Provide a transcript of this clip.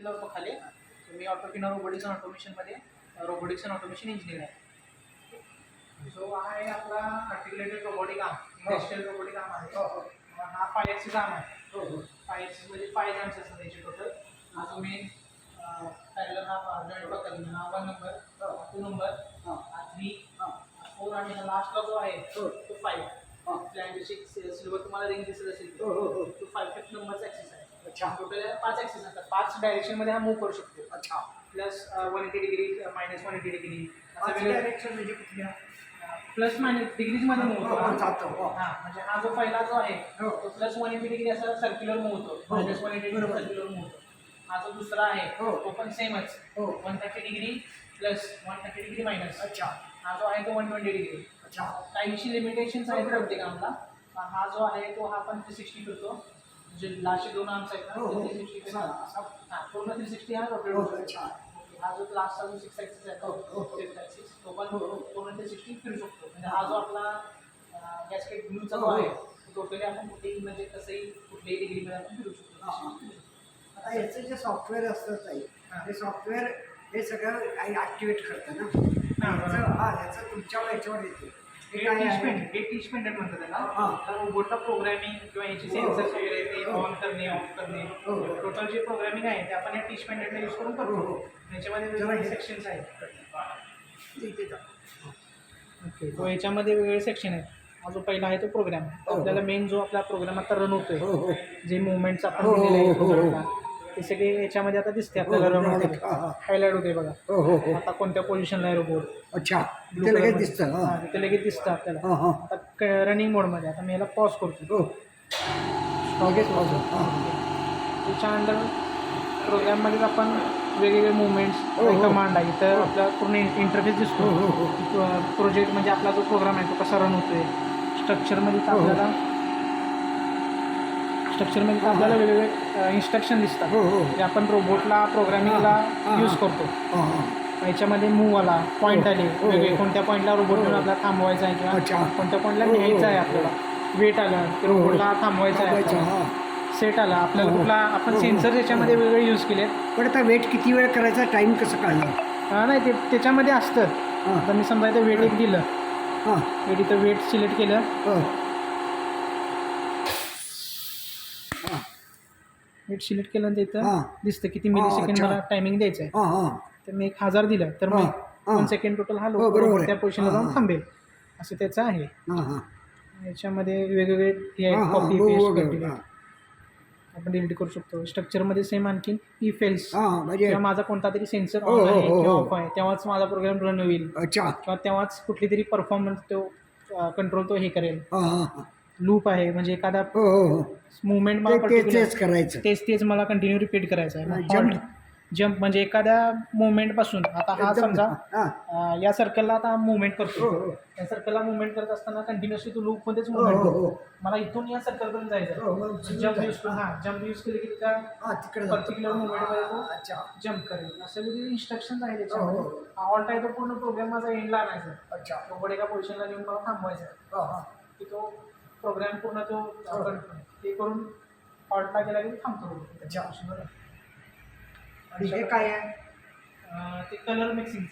केलं होतं खाली मी ऑटोकिनो रोबोटिक्स अँड ऑटोमेशनमध्ये रोबोटिक्स अँड ऑटोमेशन इंजिनियर आहे सो हा आहे. आपला articulated robotic arm industrial robotic arm आहे. अं, हा. फाय एक्सिस आर्म आहे. फाय एक्सिस म्हणजे फाय जॉईंट्स असतात त्याचे टोटल हा तुम्ही पॅरलर हा जॉईंट बघता तुम्ही हा. वन नंबर टू नंबर हा थ्री फोर आणि हा लास्टला जो आहे तो फाईव्ह सिक्स सिल्वर तुम्हाला रिंग दिसत असेल. तो फाईव्ह फिफ्थ नंबरचा ॲक्सिस आहे. अच्छा. टोटल पाच ॲक्सिस असतात पाच डायरेक्शनमध्ये हा मूव्ह करू शकतो. अच्छा. Plus one eighty degree minus one eighty degree पाच असं वेगळं. डायरेक्शन म्हणजे कुठल्या प्लस मायनस डिग्रीजमध्ये मूव्ह हो, होतो. चालतं, हो. हा म्हणजे हा जो पहिला जो आहे हो. तो प्लस वन एटी डिग्री असा सर्क्युलर मूव्ह होतो. हो. मायनस वन एटी डिग्री बरोबर. सर्क्युलर मूव्ह होतो. हा जो दुसरा आहे हो. तो पण सेमच हो. One thirty degree plus one thirty degree minus अच्छा. हा जो आहे तो वन ट्वेंटी डिग्री अच्छा. काहीशी लिमिटेशन्स आहेत प्रत्येक आमला हा जो आहे तो हा पण थ्री सिक्स्टी फिरतो जे लास्ट दोन आर्म्स आहेत हो, हो. ना थ्री सिक्स्टी असा- असा- हा पूर्ण थ्री सिक्स्टी हा रोटेट हो, होतो अच्छा. हा जो लास्टचा जो सिक्स ॲक्सिस आहे हो, हो, हो. ॲक्सिस तो पण हो, हो. पूर्ण थ्री सिक्स्टी फिरू शकतो म्हणजे हा जो आपला गॅसकेट ब्लूचा जो हो, हो. आहे तो टोटली आपण कुठेही म्हणजे कसंही कुठल्याही डिग्रीमध्ये आपण फिरू हा, हा. शकतो आता याचं जे सॉफ्टवेअर असतं ताई हा. ते सॉफ्टवेअर हे सगळं ॲक्टिवेट करतं ना हा, बरोबर. याचं- हा याचं तुमच्या याच्यावर येते हे हे हे म्हणतात त्याला हा. तर रोबोटला प्रोग्रामिंग किंवा याचे हो. सेन्सर्स वगैरे ते हो. ऑन करणे ऑफ करणे हो. टोटल जे प्रोग्रामिंग आहे ते आपण या यूज करून हो, हो. करतो याच्यामध्ये जरा वेगवेगळे हे- सेक्शन्स आहेत जा. ओके तो याच्यामध्ये वेगवेगळे सेक्शन आहेत हा जो पहिला आहे तो प्रोग्राम हो. आपल्याला मेन जो आपला प्रोग्राम आता रन होतोय हो हो जे मुवमेंट्स आपण हो, हो, हो, हो. ते सगळे याच्यामध्ये आता दिसते आपल्याला हो, हो, होते हा, हा. हायलाईट होते बघा. हो हो हो. आता कोणत्या पोझिशनला आहे रोबोट अच्छा. ते लगेच दिसतं हां. हां तिथे लगेच दिसतं आपल्याला. हां हां. आता रनिंग मोडमध्ये आता मी याला पॉज करतो हो. लगेच पाहतो हां. त्याच्या अंडर प्रोग्राममध्ये आपण वेगवेगळे मुवमेंट्स हो, हो. कमांड आहे. तर आपला पूर्ण इंटरफेस दिसतो. हो हो हो. प्रोजेक्ट म्हणजे आपला जो प्रोग्राम आहे तो कसा रन होतोय. स्ट्रक्चरमध्ये तर हो, हो. आपल्याला स्ट्रक्चरमध्ये तर आपल्याला वेगवेगळे इन्स्ट्रक्शन दिसतात. हो हो. जे आपण रोबोटला प्रोग्रामिंगला. यूज करतो. याच्यामध्ये मूव आला पॉईंट हो, आले हो, वेगळे हो. कोणत्या पॉईंटला रोबोट. आपल्याला थांबवायचा आहे अच्छा. किंवा कोणत्या पॉईंटला. न्यायचं आहे आपल्याला. वेट आलं की. रोबोटला थांबवायचं आहे सेट आला. आपल्याला. कुठला आपण. सेन्सर याच्यामध्ये वेगळे यूज केले पण आता वेट किती वेळ करायचा? टाइम कसं हा नाही ते त्याच्यामध्ये असतं. आता मी समजा वेट एक दिलं. हां. वेट इथं वेट सिलेक्ट केलं हो हां वेट सिलेक्ट केल्यानंतर इथं हां. दिसतं किती मिली सेकंड अच्छा. मला टायमिंग द्यायचं आहे हां हां. तर मी एक हजार दिलं. तर मी हां, हां. दोन सेकंड टोटल हा हो, लोक बरोबर आहे. त्या पोझिशनला जाऊन हां, थांबेल. असं त्याचं आहे. हां हां. याच्यामध्ये वेगवेगळे हे हां आहेत हां कॉपी पेस्ट हो, हां. आपण डिलीट करू शकतो. स्ट्रक्चरमध्ये सेम आणखीन ई फेल्स हां म्हणजे किंवा माझा कोणता तरी सेन्सर हो, ऑन हो, आहे हो, किंवा हो. ऑफ आहे तेव्हाच माझा प्रोग्राम रन होईल. अच्छा. किंवा तेव्हाच कुठली तरी परफॉर्मन्स तो कंट्रोल तो हे करेल. हां हां हां. लूप आहे म्हणजे एखादा हो हो हो. मुवमेंट ते मला तेच particular- तेच करायचं. तेच तेच मला कंटिन्यू रिपीट करायचं आहे. Jump. जम्प म्हणजे एखाद्या मुवमेंटपासून आता हा समजा हां. अं, या सर्कलला आता मुवमेंट हो करतो. हो या सर्कलला मुवमेंट करत असताना कंटिन्युअसली तो लूपमध्येच हो मुवमेंट हो करतो हो. मला इथून या सर्कलपर्यंत जायचं हो, हो, जम्प यूज करून हां जम्प यूज केले की त्या हां तिकडे तो अच्छा. जम्प करेल. असे वेगळे इन्स्ट्रक्शन आहे हो, त्याच्यामध्ये हो. हा ऑल टाईम तो पूर्ण प्रोग्राम माझा एंडला आणायचा. अच्छा. रोबोट एका पोझिशनला नेऊन मला थांबवायचा आहे. हां हां. की तो प्रोग्राम पूर्ण तो हो. ते करून हॉल्टला गेला की थांबतो. अच्छा. बरोबर. आणि हे काय आहे ते कलर मिक्सिंग